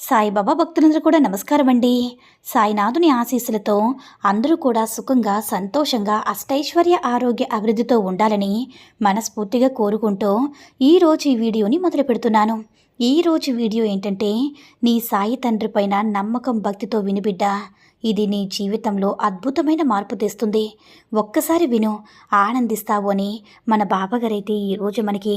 సాయిబాబా భక్తులందరూ కూడా నమస్కారం అండి సాయినాథుని ఆశీస్సులతో అందరూ కూడా సుఖంగా సంతోషంగా అష్టైశ్వర్య ఆరోగ్య అభివృద్ధితో ఉండాలని మనస్ఫూర్తిగా కోరుకుంటూ ఈరోజు ఈ వీడియోని మొదలు పెడుతున్నాను. ఈరోజు వీడియో ఏంటంటే నీ సాయి తండ్రి పైన నమ్మకం భక్తితో వినిబిడ్డ ఇది నీ జీవితంలో అద్భుతమైన మార్పు తెస్తుంది. ఒక్కసారి విను ఆనందిస్తావు అని మన బాబాగారైతే ఈరోజు మనకి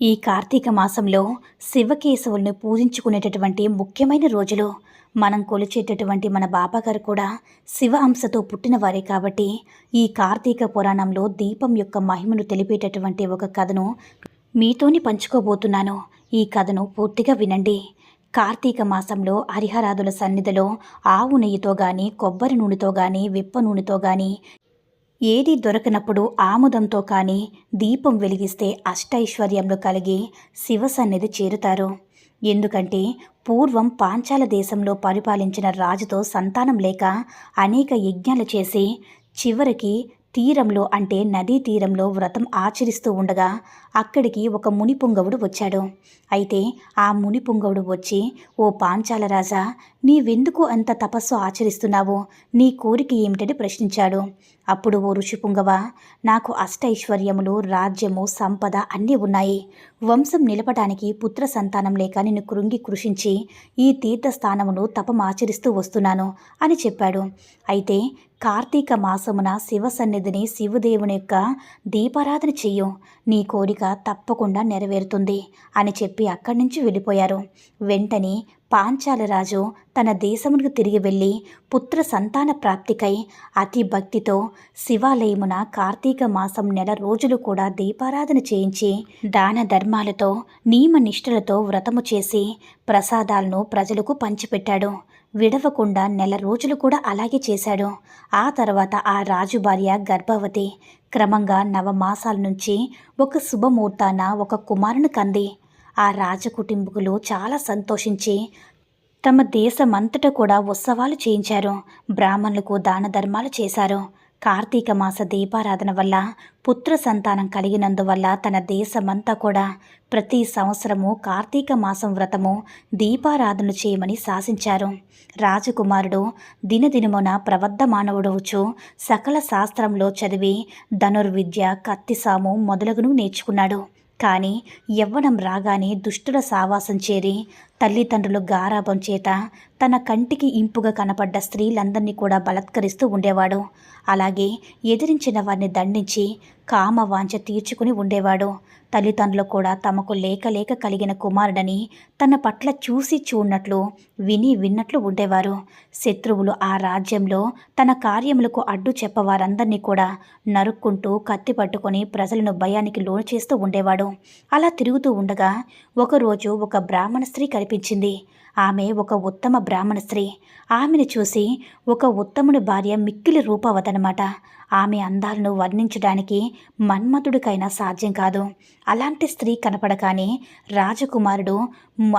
ఈ కార్తీక మాసంలో శివకేశవుల్ని పూజించుకునేటటువంటి ముఖ్యమైన రోజులు. మనం కొలిచేటటువంటి మన బాబాగారు కూడా శివ అంశతో పుట్టినవారే కాబట్టి ఈ కార్తీక పురాణంలో దీపం యొక్క మహిమను తెలిపేటటువంటి ఒక కథను మీతోని పంచుకోబోతున్నాను. ఈ కథను పూర్తిగా వినండి. కార్తీక మాసంలో హరిహరాదుల సన్నిధిలో ఆవు నెయ్యితో గాని కొబ్బరి నూనెతో గాని విప్ప నూనెతో గాని ఏది దొరకనప్పుడు ఆముదంతో కానీ దీపం వెలిగిస్తే అష్టైశ్వర్యంలో కలిగి శివసన్నిధి చేరుతారు. ఎందుకంటే పూర్వం పాంచాల దేశంలో పరిపాలించిన రాజుతో సంతానం లేక అనేక యజ్ఞాలు చేసి చివరికి తీరంలో అంటే నదీ తీరంలో వ్రతం ఆచరిస్తూ ఉండగా అక్కడికి ఒక ముని పుంగవుడు వచ్చాడు. అయితే ఆ ముని పుంగవుడు వచ్చి ఓ పాంచాల రాజా నీవెందుకు అంత తపస్సు ఆచరిస్తున్నావు? నీ కోరిక ఏమిటని ప్రశ్నించాడు. అప్పుడు ఓ ఋషి పుంగవ నాకు అష్టైశ్వర్యములు రాజ్యము సంపద అన్నీ ఉన్నాయి. వంశం నిలపడానికి పుత్ర సంతానం లేక నిన్ను కృంగి కృషించి ఈ తీర్థస్థానమును తపమాచరిస్తూ వస్తున్నాను అని చెప్పాడు. అయితే కార్తీక మాసమున శివ సన్నిధిని శివదేవుని యొక్క దీపారాధన చెయ్యు. నీ కోరిక తప్పకుండా నెరవేరుతుంది అని చెప్పి అక్కడి నుంచి వెళ్ళిపోయారు. వెంటనే పాంచాలరాజు తన దేశమునకు తిరిగి వెళ్ళి పుత్ర సంతాన ప్రాప్తికై అతి భక్తితో శివాలయమున కార్తీక మాసం నెల రోజులు కూడా దీపారాధన చేయించి దాన ధర్మాలతో నియమ నిష్ఠలతో వ్రతము చేసి ప్రసాదాలను ప్రజలకు పంచిపెట్టాడు. విడవకుండా నెల రోజులు కూడా అలాగే చేశాడు. ఆ తర్వాత ఆ రాజు భార్య గర్భవతి. క్రమంగా నవమాసాల నుంచి ఒక శుభముహూర్తాన ఒక కుమారుని కంది. ఆ రాజకుటుంబకులు చాలా సంతోషించి తమ దేశమంతటా కూడా ఉత్సవాలు చేయించారు. బ్రాహ్మణులకు దాన ధర్మాలు చేశారు. కార్తీక మాస దీపారాధన వల్ల పుత్ర సంతానం కలిగినందువల్ల తన దేశమంతా కూడా ప్రతి సంవత్సరము కార్తీక మాసం వ్రతము దీపారాధన చేయమని శాసించారు. రాజకుమారుడు దినదినమున ప్రవర్ధమానవుడవచ్చు సకల శాస్త్రంలో చదివి ధనుర్విద్య కత్తిసాము మొదలగును నేర్చుకున్నాడు. కానీ యవ్వనం రాగానే దుష్టుల సావాసం చేరి తల్లిదండ్రులు గారాభం చేత తన కంటికి ఇంపుగా కనపడ్డ స్త్రీలందరినీ కూడా బలత్కరిస్తూ ఉండేవాడు. అలాగే ఎదిరించిన వారిని దండించి కామ వాంఛ తీర్చుకుని ఉండేవాడు. తల్లిదండ్రులు కూడా తమకు లేక లేక కలిగిన కుమారుడని తన పట్ల చూసి చూడనట్లు విని విన్నట్లు ఉండేవారు. శత్రువులు ఆ రాజ్యంలో తన కార్యములకు అడ్డు చెప్పవారందరినీ కూడా నరుక్కుంటూ కత్తి పట్టుకొని ప్రజలను భయానికి లోను చేస్తూ ఉండేవాడు. అలా తిరుగుతూ ఉండగా ఒకరోజు ఒక బ్రాహ్మణ స్త్రీ కనిపించింది ఆమె ఒక ఉత్తమ బ్రాహ్మణ స్త్రీ. ఆమెను చూసి ఒక ఉత్తముని భార్య మిక్కిలి రూపవదనమాట ఆమె అందాలను వర్ణించడానికి మన్మథుడికైనా సాధ్యం కాదు. అలాంటి స్త్రీ కనపడగానే రాజకుమారుడు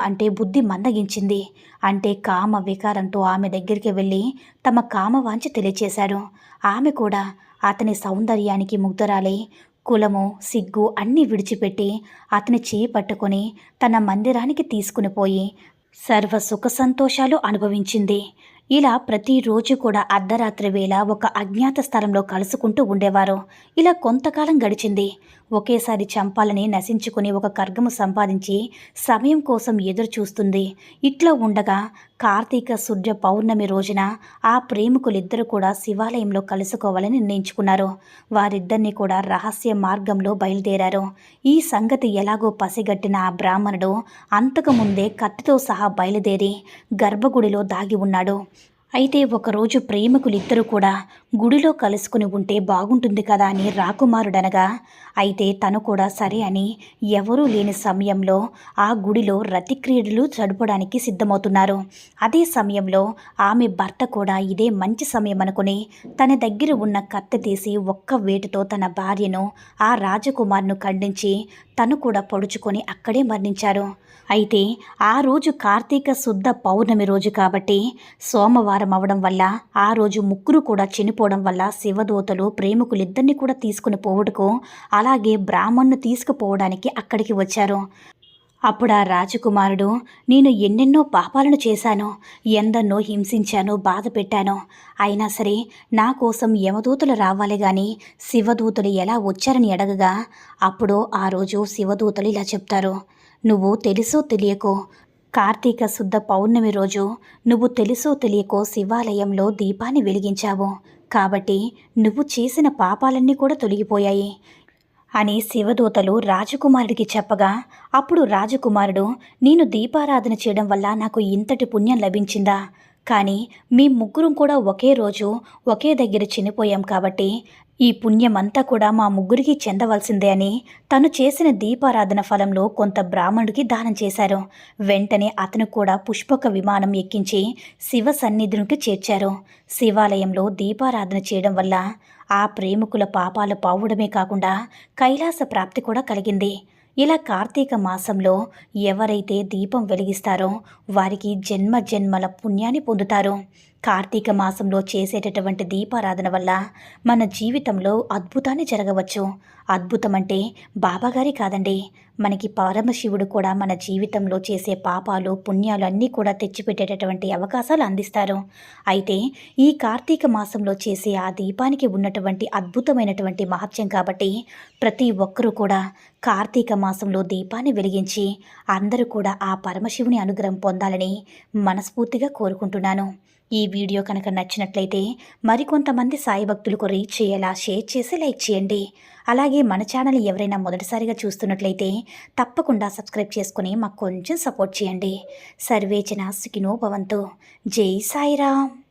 అంటే బుద్ధి మందగించింది. అంటే కామ వికారంతో ఆమె దగ్గరికి వెళ్ళి తమ కామవాంఛ తెలియచేశాడు ఆమె కూడా అతని సౌందర్యానికి ముగ్ధరాలై కులము సిగ్గు అన్నీ విడిచిపెట్టి అతని చేయి పట్టుకొని తన మందిరానికి తీసుకుని పోయి సర్వ సుఖ సంతోషాలు అనుభవించింది. ఇలా ప్రతిరోజు కూడా అర్ధరాత్రి వేళ ఒక అజ్ఞాత స్థలంలో కలుసుకుంటూ ఉండేవారు. ఇలా కొంతకాలం గడిచింది. ఒకేసారి చంపాలని నశించుకుని ఒక కర్గము సంపాదించి సమయం కోసం ఎదురు చూస్తుంది ఇట్లా ఉండగా కార్తీక శుద్ధ పౌర్ణమి రోజున ఆ ప్రేమికులిద్దరూ కూడా శివాలయంలో కలుసుకోవాలని నిర్ణయించుకున్నారు. వారిద్దరిని కూడా రహస్య మార్గంలో బయలుదేరారు. ఈ సంగతి ఎలాగో పసిగట్టిన ఆ బ్రాహ్మణుడు అంతకుముందే కత్తితో సహా బయలుదేరి గర్భగుడిలో దాగి ఉన్నాడు. అయితే ఒకరోజు ప్రేమికులిద్దరూ కూడా గుడిలో కలుసుకుని ఉంటే బాగుంటుంది కదా అని రాకుమారుడనగా అయితే తను కూడా సరే అని ఎవరూ లేని సమయంలో ఆ గుడిలో రతిక్రీడలు జడపడానికి సిద్ధమవుతున్నారు. అదే సమయంలో ఆమె భర్త కూడా ఇదే మంచి సమయం అనుకుని తన దగ్గర ఉన్న కత్తి తీసి ఒక్క వేటుతో తన భార్యను ఆ రాజకుమారును ఖండించి తను కూడా పొడుచుకొని అక్కడే మరణించారు. అయితే ఆ రోజు కార్తీక శుద్ధ పౌర్ణమి రోజు కాబట్టి సోమవారం అవడం వల్ల ఆ రోజు ముగ్గురు కూడా చనిపోవడం వల్ల శివదూతలు ప్రేమికులిద్దరిని కూడా తీసుకుని పోవుటకు అలాగే బ్రాహ్మణ్ను తీసుకుపోవడానికి అక్కడికి వచ్చారు. అప్పుడు ఆ రాజకుమారుడు నేను ఎన్నెన్నో పాపాలను చేశాను ఎందరినో హింసించాను బాధ పెట్టాను. అయినా సరే నా కోసం యమదూతలు రావాలి కానీ శివదూతలు ఎలా వచ్చారని అడగగా అప్పుడు ఆ రోజు శివదూతలు ఇలా చెప్తారు నువ్వు తెలుసో తెలియకో కార్తీక శుద్ధ పౌర్ణమి రోజు నువ్వు తెలుసో తెలియకో శివాలయంలో దీపాన్ని వెలిగించావు. కాబట్టి నువ్వు చేసిన పాపాలన్నీ కూడా తొలగిపోయాయి అని శివదూతలు రాజకుమారుడికి చెప్పగా అప్పుడు రాజకుమారుడు నేను దీపారాధన చేయడం వల్ల నాకు ఇంతటి పుణ్యం లభించిందా? కానీ మీ ముగ్గురం కూడా ఒకే రోజు ఒకే దగ్గర చనిపోయాం కాబట్టి ఈ పుణ్యమంతా కూడా మా ముగ్గురికి చెందవలసిందే అని తను చేసిన దీపారాధన ఫలంలో కొంత బ్రాహ్మణుడికి దానం చేశారు. వెంటనే అతను కూడా పుష్పక విమానం ఎక్కించి శివ సన్నిధునికి చేర్చారు. శివాలయంలో దీపారాధన చేయడం వల్ల ఆ ప్రేమికుల పాపాలు పావడమే కాకుండా కైలాస ప్రాప్తి కూడా కలిగింది. ఇలా కార్తీక మాసంలో ఎవరైతే దీపం వెలిగిస్తారో వారికి జన్మ జన్మల పుణ్యాన్ని పొందుతారు. కార్తీక మాసంలో చేసేటటువంటి దీపారాధన వల్ల మన జీవితంలో అద్భుతాన్ని జరగవచ్చు. అద్భుతం అంటే బాబాగారి కాదండి. మనకి పరమశివుడు కూడా మన జీవితంలో చేసే పాపాలు పుణ్యాలు అన్నీ కూడా తెచ్చిపెట్టేటటువంటి అవకాశాలు అందిస్తారు. అయితే ఈ కార్తీక మాసంలో చేసే ఆ దీపానికి ఉన్నటువంటి అద్భుతమైనటువంటి మహత్యం కాబట్టి ప్రతి ఒక్కరూ కూడా కార్తీక మాసంలో దీపాన్ని వెలిగించి అందరూ కూడా ఆ పరమశివుని అనుగ్రహం పొందాలని మనస్ఫూర్తిగా కోరుకుంటున్నాను. ఈ వీడియో కనుక నచ్చినట్లయితే మరికొంతమంది సాయి భక్తులకు రీచ్ చేయేలా షేర్ చేసి లైక్ చేయండి. అలాగే మన ఛానల్ ఎవరైనా మొదటిసారిగా చూస్తున్నట్లయితే తప్పకుండా సబ్స్క్రైబ్ చేసుకుని మాకు కొంచెం సపోర్ట్ చేయండి. సర్వేచన సుఖినో భవంతు. జై సాయిరామ్.